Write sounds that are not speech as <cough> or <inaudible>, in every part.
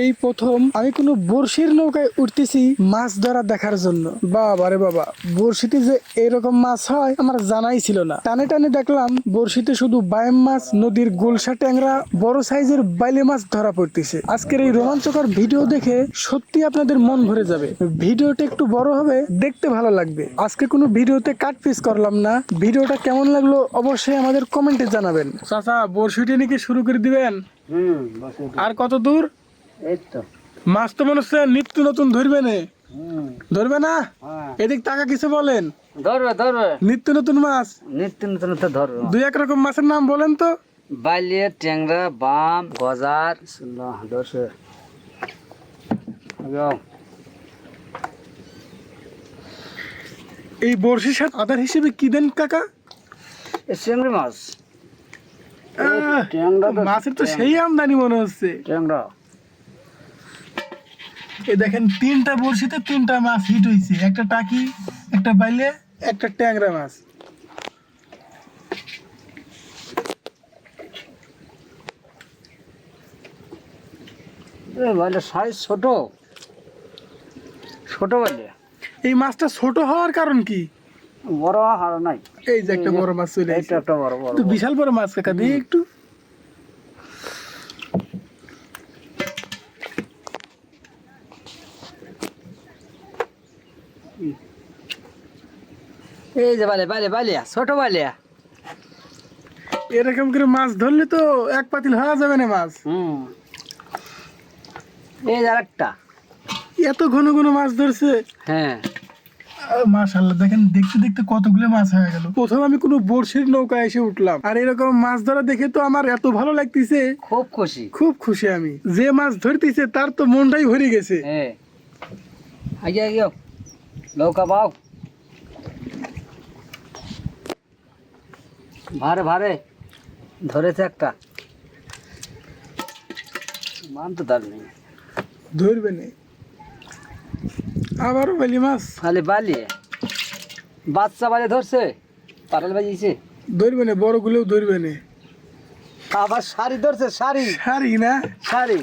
এই প্রথম আমি কোনো বড়শির নৌকায় উঠতেছি মাছ ধরা দেখার জন্য। বাবা রে বাবা বড়শিতে যে এরকম মাছ হয় আমার জানাই ছিল না। টানে টানে দেখলাম বড়শিতে শুধু বায়াম মাছ নদীর গোলসা ট্যাংরা বড় সাইজের বাইলে মাছ ধরা পড়তেছে। আজকের এই রোমাঞ্চকর ভিডিও দেখে সত্যি আপনাদের মন ভরে যাবে। ভিডিওটা একটু বড় হবে দেখতে ভালো লাগবে। আজকে কোনো ভিডিওতে কাট পিস করলাম না। ভিডিওটা কেমন লাগল অবশ্যই আমাদের কমেন্টে জানাবেন। চাচা বড়শিটি নাকি শুরু করে দিবেন? আর কত দূর? মাছ তো মনে হচ্ছে নিত্য নতুন ধরবে না। ধরবে না? হ্যাঁ। এদিক টাকা কিছু বলেন। ধরবে ধরবে। নিত্য নতুন মাছ নিত্য নতুন তো ধরবে। দুই এক রকম মাছের নাম বলেন তো। বালিয়ে ট্যাংরা বাম গজার। এই বড়শির সাথে আধার হিসেবে কি দেন কাকা? চিংড়ি মাছ। মাছের তো সেই আমদানি মনে হচ্ছে। ট্যাংরা। এই দেখেন তিনটা বড়শিতে তিনটা মাছ হিট হয়েছে একটা টাকি একটা বাইলে একটা ট্যাংরা মাছ। এ সাইজ ছোট। ছোট বলে এই মাছটা ছোট হওয়ার কারণ কি? বড় হার নাই। এই যে একটা বড় মাছ চলে একটা বড় বড় বিশাল বড় মাছ কাকা দিয়ে একটু। এই যে বালে বালে বালিয়া ছোট বালিয়া এরকম করে মাছ ধরলে তো এক পাতিল হওয়া যাবে না মাছ। হুম। এই যে আরেকটা। এত ঘন ঘন মাছ ধরছে। হ্যাঁ। মাশাল্লাহ দেখেন দেখতে দেখতে কতগুলো মাছ হয়ে গেল। প্রথম আমি কোনো বড়শির নৌকায় এসে উঠলাম। আর এরকম মাছ ধরা দেখে তো আমার এত ভালো লাগতেছে। খুব খুশি। খুব খুশি আমি। যে মাছ ধরতেছে তার তো মনটাই ভরে গেছে। হ্যাঁ। আগে আগে নৌকা পাও ভারে ভারে। ধরেছে একটা। মান তো তার নেই। ধরবে না আবারও বেলি মাছ। খালি বালি। বাচ্চা বালি ধরছে। পাটাল বাজিয়েছে। ধরবে না বড়গুলোও ধরবে না আবার শাড়ি ধরছে শাড়ি। শাড়ি না? শাড়ি।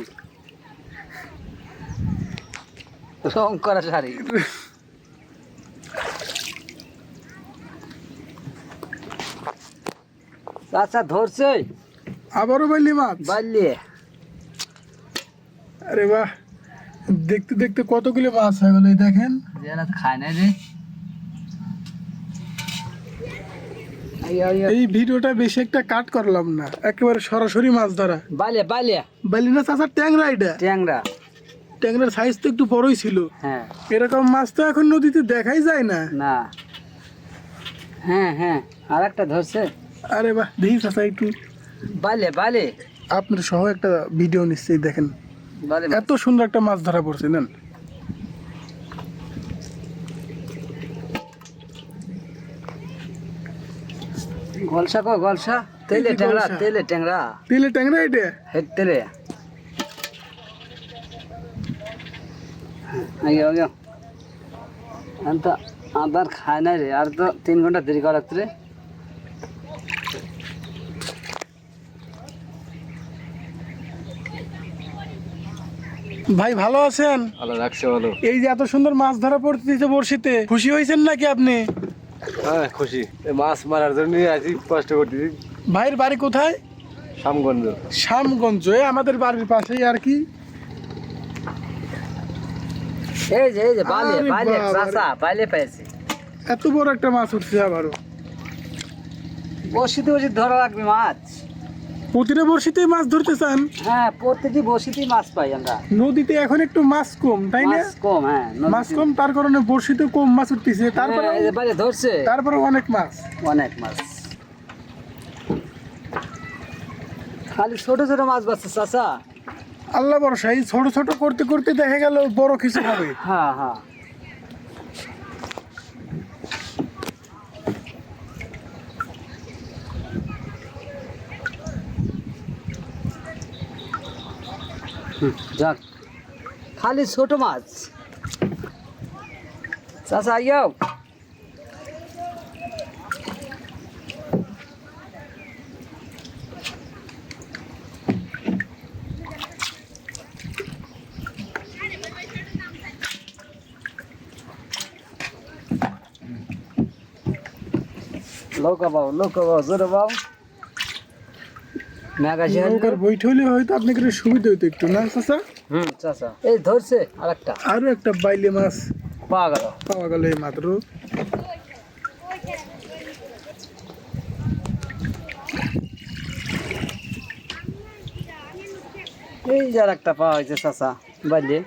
রং করা শাড়ি। <laughs> আচ্ছা ধরছে। আবারও বেলি মাছ? বালিয়ে আরে বাহ দেখতে দেখতে কতগুলো মাছ হয়ে গেল দেখেন। যারা খায় না রে। এই ভিডিওটা বেশি একটা কাট করলাম না একেবারে সরাসরি মাছ ধরা। বালিয়া বালিয়া বেলি না চাষার ট্যাংরা এটা? ট্যাংরা। ট্যাংরার সাইজ তো একটু বড়ই ছিল। হ্যাঁ। এরকম মাছ তো এখন নদীতে দেখাই যায় না। না। হ্যাঁ হ্যাঁ আর একটা ধরছে। আরে বাহ দেখি চাষা একটু। বালে বালে। আপনার সহ একটা ভিডিও নিশ্চয়ই দেখেন। এত সুন্দর একটা মাছ ধরা পড়ছে নেন। গলসা কো গলসা? তেলে ট্যাংরা তেলে ট্যাংরা। তেলে ট্যাংরা এটা? হে তেলে। আগে আগে। ಅಂತ আদার খায় না রে আর তো তিন ঘণ্টা দেরি করা রে। ভাই ভালো আছেন? ভালো রাখছে ভালো। এই যে এত সুন্দর মাছ ধরা পড়তেছে বড়শিতে খুশি হয়েছেন নাকি আপনি? হ্যাঁ খুশি। মাছ মারার জন্য আছি কষ্ট করতেছি। ভাইয়ের বাড়ি কোথায়? সামগঞ্জ শ্যামগঞ্জ এ আমাদের বাড়ির পাশেই আর কি। এই যে এই যে বালে বালে রে। বালে পেয়েছে এত বড় একটা মাছ উঠছে আবারও। বসিতে বসে ধরা রাখবি মাছ। প্রতিটা বড়শিতেই মাছ ধরতে চান? হ্যাঁ প্রতিটি বসিতেই মাছ পাই আমরা। নদীতে এখন একটু মাছ কম তাই না? মাছ কম হ্যাঁ মাছ কম তার কারণে বড়শিতে কম মাছ উঠতেছে। তারপরে হ্যাঁ, যে বালে ধরছে। তারপরে অনেক মাছ। অনেক মাছ। খালি ছোট ছোট মাছ বাচ্চা চাচা। আল্লাহ বড় এই ছোট ছোট করতে করতে দেখা গেল বড় কিছু হবে। হ্যাঁ হ্যাঁ। যাক খালি ছোট মাছ চাচা আইয়াও Logo, Val, logo, Zora, Val. নৌকার বইটা হলে হয়তো আপনাকে সুবিধা হতো একটু না চাচা? হুম চাচা। এই ধরছে আর একটা আরও একটা বাইলে মাছ। পাওয়া গেল। পাওয়া গেল এই মাত্র। এই যে আর একটা পাওয়া হয়েছে চাচা বাইলে।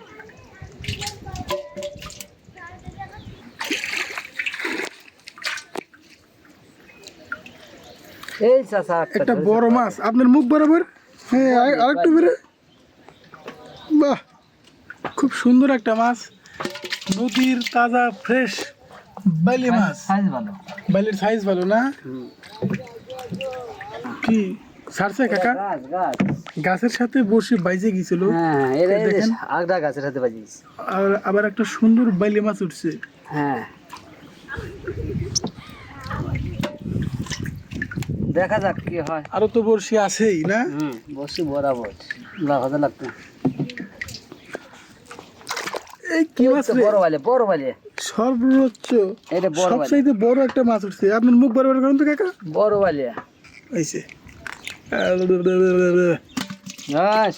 এই চাচা একটা বড় মাছ আপনার মুখ বরাবর? হ্যাঁ আরেকটু বাহ খুব সুন্দর একটা মাছ। নদীর তাজা ফ্রেশ বাইলে মাছ। সাইজ ভালো। বাইলের সাইজ ভালো না? কি ছাড়ছে কাকা? গাছ গাছ গাছের সাথে বসে বাইজে গেছিল হ্যাঁ দেখেন। আগড়া গাছের আর আবার একটা সুন্দর বাইলে মাছ উঠছে। হ্যাঁ। দেখা যাক কি হয়। আরও তো বর্ষি আছেই না? হুম বসি বরাবর। লাগাতে লাগতো এই কি মাছ বড় বালে বড় বালে। সর্বোচ্চ। এটা বড় বালে। সবচাইতে বড় একটা মাছ উঠছে। আপনার মুখ বরাবর করুন তো কাকা। বড় বালে। এইছে বাস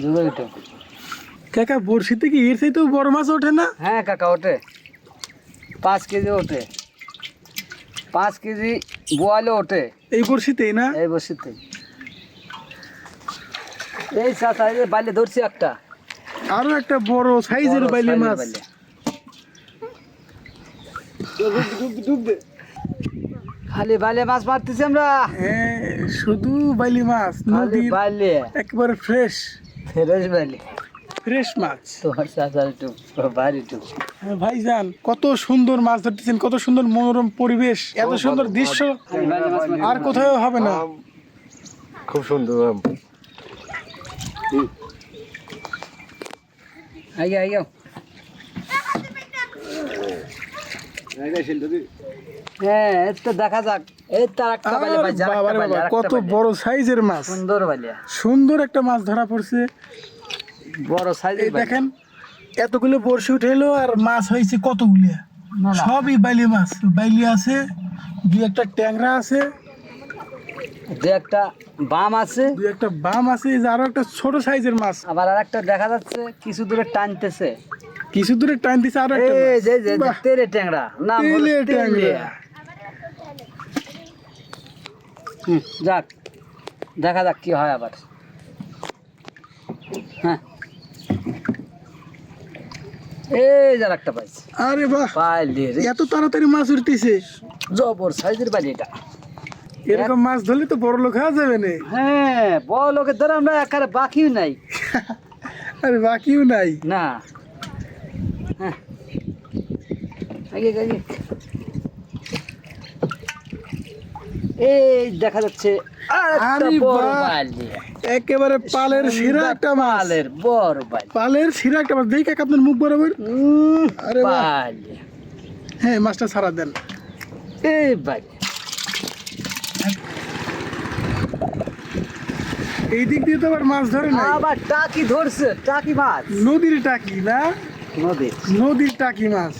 জুড়ে কাকা বড়শিতে কি এর চাইতেও বড় মাছ ওঠে না হ্যাঁ কাকা ওঠে পাঁচ কেজি ওঠে পাঁচ কেজি বোয়ালে ওঠে। এই বড়শিতেই না? এই বসিতে এই চাচা এই যে ধরছি একটা। আরও একটা বড় সাইজের বাইলে মাছ। বালে। খালি বালে মাছ মারতেছি আমরা। হ্যাঁ শুধু বাইলি মাছ নদীর বালে একেবারে ফ্রেশ ফেরস বালে ফ্রেশ মাছ। তোমার চাচার একটু বাড়ি একটু। ভাইজান কত সুন্দর মাছ ধরতেছেন কত সুন্দর মনোরম পরিবেশ এত সুন্দর দৃশ্য। আর কোথাও হবে না। খুব সুন্দর। আগে আগে হ্যাঁ তো দেখা যাক। কত বড় সাইজের মাছ। সুন্দর সুন্দর একটা মাছ ধরা পড়ছে। বড় সাইজ দেখেন এতগুলো বড়শি উঠে এলো আর মাছ হয়েছে কতগুলি? না, না। সবই বাইলি মাছ। বাইলি আছে দুই একটা ট্যাংরা আছে। যে একটা বাম আছে। দুই একটা বাম আছে আরও একটা ছোট সাইজের মাছ। আবার আর একটা দেখা যাচ্ছে কিছু দূরে টানতেছে। কিছু দূরে দিছে আরও একটা এই যে যে তেরে ট্যাংরা। নাম হলো। ট্যাংরা। হুম, যাক দেখা যাক কি হয় আবার। এই যার একটা পাইছে। আরে বাহ। পাইলে রে। এত তাড়াতাড়ি মাছ উঠতেছে। জবর সাইজের এটা। এরকম মাছ ধরলে তো বড় লোক হওয়া যাবে না। হ্যাঁ বড় লোকের দ্বারা আমরা একারে বাকিও নাই। আরে বাকিও নাই। না। হ্যাঁ। আগে আগে এই দেখা যাচ্ছে আরে বড়! বালি। একেবারে পালের শিরা একটা মাছ। পালের বড় বালি পালের শিরা একটা মাছ। দেখি আপনার মুখ বরাবর। আরে! বালি হ্যাঁ মাছটা ছাড়া দেন। এই বালি এই দিক দিয়ে তো আবার মাছ ধরে না আবার টাকি ধরছে টাকি মাছ। নদীর টাকি না? নদী নদীর টাকি মাছ।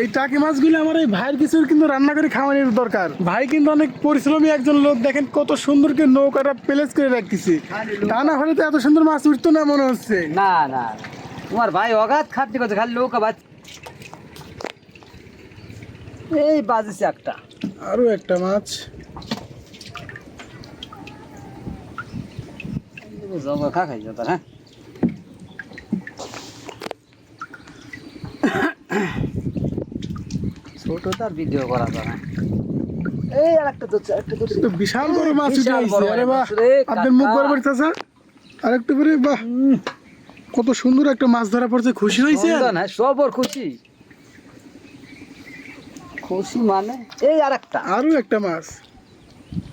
এই টাকি মাছগুলো আমার এই ভাইয়ের কিছু কিন্তু রান্না করে খাওয়ানোর দরকার। ভাই কিন্তু অনেক পরিশ্রমী একজন লোক দেখেন কত সুন্দর করে নৌকাটা প্লেস করে রাখতেছে। তা না হলে তো এত সুন্দর মাছ উঠতো না মনে হচ্ছে। না না তোমার ভাই অগাধ খাটনি করছে খালি নৌকা বাজ এই বাজেছে একটা। আরও একটা মাছ। জগা খা খাই যাবে হ্যাঁ? তার ভিডিও করা যাবে এই আর একটা ধরছে একটা ধরছে। তো বিশাল বড় মাছ উঠে আইছে। আরে বাহ আপনার মুখ বড় চাচা আরেকটু পরে বাহ। কত সুন্দর একটা মাছ ধরা পড়ছে খুশি হয়েছে না সব ওর খুশি। খুশি মানে? এই আর একটা আরও একটা মাছ।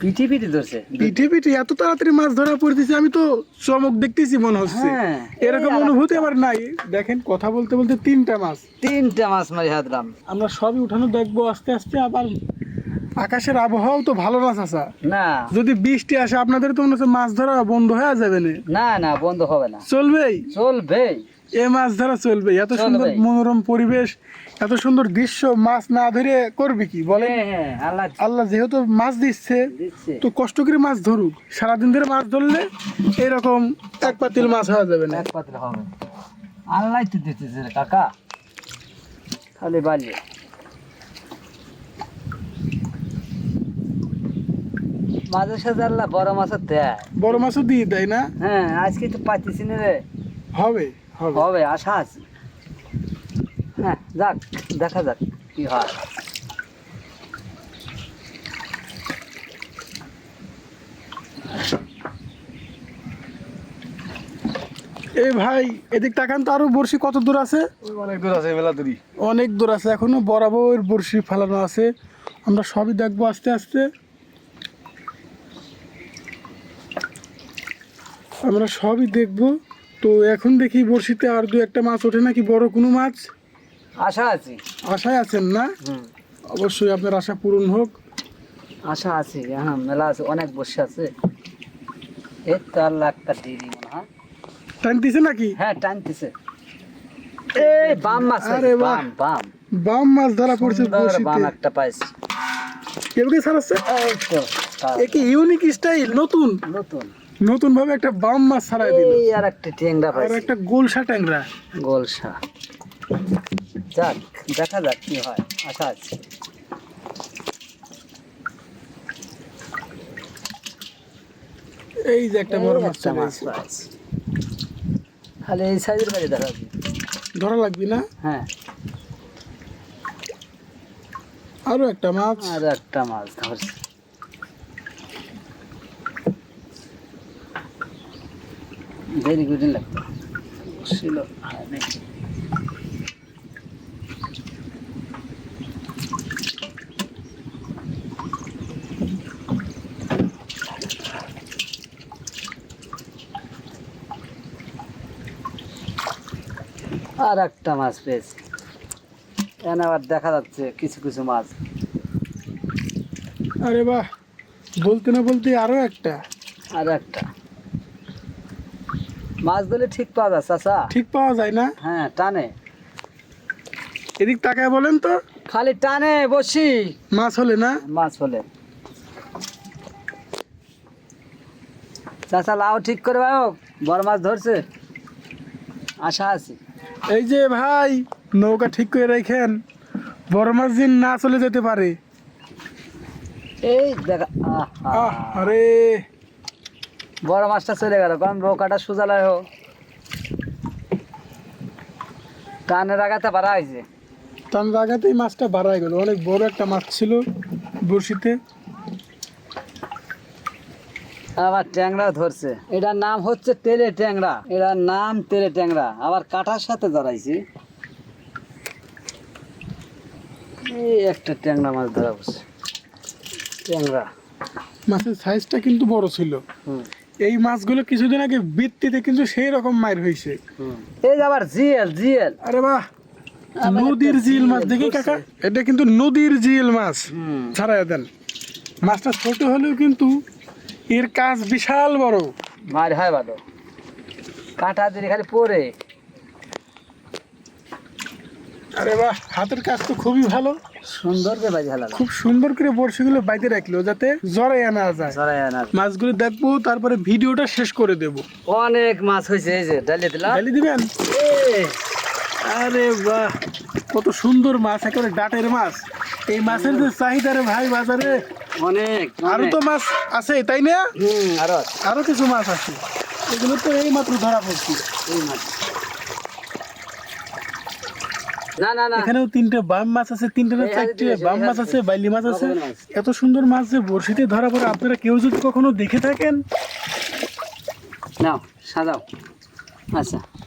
পিঠি ধরছে? পিঠে এত তাড়াতাড়ি মাছ ধরা পড়তেছে আমি তো চমক দেখতেছি মনে হচ্ছে। হ্যাঁ, এরকম অনুভূতি আমার নাই। দেখেন কথা বলতে বলতে তিনটা মাছ। তিনটা মাছ মারি হাতলাম আমরা সবই উঠানো দেখব আস্তে আস্তে আবার আকাশের আবহাওয়াও তো ভালো না চাচা। না। যদি বৃষ্টি আসে আপনাদের তো মনে হচ্ছে মাছ ধরা বন্ধ হয়ে যাবে না। না না বন্ধ হবে না। চলবেই। চলবে এ মাছ ধরা চলবে। এত সুন্দর মনোরম পরিবেশ এত সুন্দর দৃশ্য মাছ না ধরে করবে কি? বলে হ্যাঁ হ্যাঁ আল্লাহ আল্লাহ যেহেতু মাছ দিচ্ছে তো কষ্ট করে মাছ ধরুক। সারাদিন ধরে মাছ ধরলে এরকম এক পাতিল মাছ হওয়া যাবে না। এক পাত্র হবে। আল্লাহ তো দিতেছে কাকা। খালি বালিয়ে মাঝে সাথে আল্লাহ বড় মাছের দেয়। বড় মাছও দিয়ে দেয় না? হ্যাঁ আজকে তো পাইতেছি না রে। হবে। হবে। আশা আছে। হ্যাঁ যাক দেখা যাক কি হয়। এই ভাই এদিক তাকান তো আরও বড়শি কত দূর আছে? অনেক দূর আছে মেলা দূরই। অনেক দূর আছে এখনও বরাবর বড়শি ফেলানো আছে। আমরা সবই দেখব আস্তে আস্তে। আমরা সবই দেখব। তো এখন দেখি বড়শিতে আর দু একটা মাছ ওঠে নাকি? বড় কোনো মাছ? আশা আছে। আশায় আছেন না? হুম। অবশ্যই আপনার আশা পূরণ হোক। আশা আছে হ্যাঁ মেলা আছে অনেক বসে আছে। এই তো আল্লাহ একটা দেরি মনে হয়। টানতেছে নাকি? হ্যাঁ টানতেছে এই বাম মাছ আরে বাম বাম। বাম মাছ ধরা পড়ছে বড়শিতে বাম একটা পাইছি। কেমনি ছাড়াচ্ছে? এই তো এ কি ইউনিক স্টাইল নতুন? নতুন। নতুন ভাবে একটা বাম মাছ ছাড়াই দিল। এই আর একটা টেংরা আর একটা গোলসা ট্যাংরা। গোলসা। যাক দেখা যাক কি হয়। আশা আছে এই যে একটা বড় মাছ মাছ। পাইছি। খালি এই সাইজের বাড়ি দেখা যাবে ধরা লাগবে না? হ্যাঁ। আরও একটা মাছ। আর একটা মাছ ধরছে। দেরি করে লাগতো ছিল। আর আর একটা মাছ পেয়েছি। এখানে আবার দেখা যাচ্ছে কিছু কিছু মাছ। আরে বাহ বলতে না বলতে আরও একটা। আর একটা। মাছ ধরলে ঠিক পাওয়া যায় চাচা। ঠিক পাওয়া যায় না? হ্যাঁ টানে। এদিক তাকায় বলেন তো। খালি টানে বসি। মাছ হলে না? মাছ হলে। চাচা লাও ঠিক করে ভাই বড় মাছ ধরছে। আশা আছে। এই যে ভাই নৌকা ঠিক করে রাখেন বড় মাছ দিন না চলে যেতে পারে। এই দেখা আহ আরে। বড় মাছটা চলে গেল কারণ নৌকাটা সুজালায় হোক। টানের আগাতে পারা হয়েছে। তার জায়গাতেই মাছটা বাড়াই গেল। অনেক বড় একটা মাছ ছিল বড়শিতে। আবার ট্যাংরা ধরছে। এটার নাম হচ্ছে তেলে ট্যাংরা। এটার নাম তেলে ট্যাংরা। আবার কাঁটার সাথে ধরাইছি। এই একটা ট্যাংরা মাছ ধরা বসে ট্যাংরা। মাছের সাইজটা কিন্তু বড় ছিল। হুম। এই মাছগুলো কিছুদিন আগে বৃত্তিতে কিন্তু সেই রকম মায়ের হয়েছে এই যে আবার জিএল জিএল। আরে বাহ! নদীর জিল মাছ দেখি কাকা এটা কিন্তু নদীর জিল মাছ। ছাড়াই দেন। মাছটা ছোট হলেও কিন্তু এর কাজ বিশাল বড়। মার হয় ভালো কাঁটা দিলে খালি পরে আরে বাহ হাতের কাজ তো খুবই ভালো। সুন্দর করে হালাল। খুব সুন্দর করে বড়শিগুলো বাইতে রাখল যাতে জড়াই আনা যায়। মাছগুলো দেখব তারপরে ভিডিওটা শেষ করে দেব। অনেক মাছ হয়েছে এই যে ডালিয়ে দিলাম ঢালি দিবেন? আরে বাহ কত সুন্দর মাছ একেবারে ডাটের মাছ। এই মাছের যে চাহিদা রে ভাই বাজারে। অনেক আরও তো মাছ আছে তাই না? হুম আরও আরও কিছু মাছ আছে। এগুলো তো এই মাত্র ধরা পড়ছি। এই মাছ। না না না। এখানেও তিনটে বাম মাছ আছে তিনটে না চারটে বাম মাছ আছে বাইলি মাছ আছে। এত সুন্দর মাছ যে বড়শিতে ধরা পড়ে আপনারা কেউ যদি কখনো দেখে থাকেন। নাও সাজাও। আচ্ছা।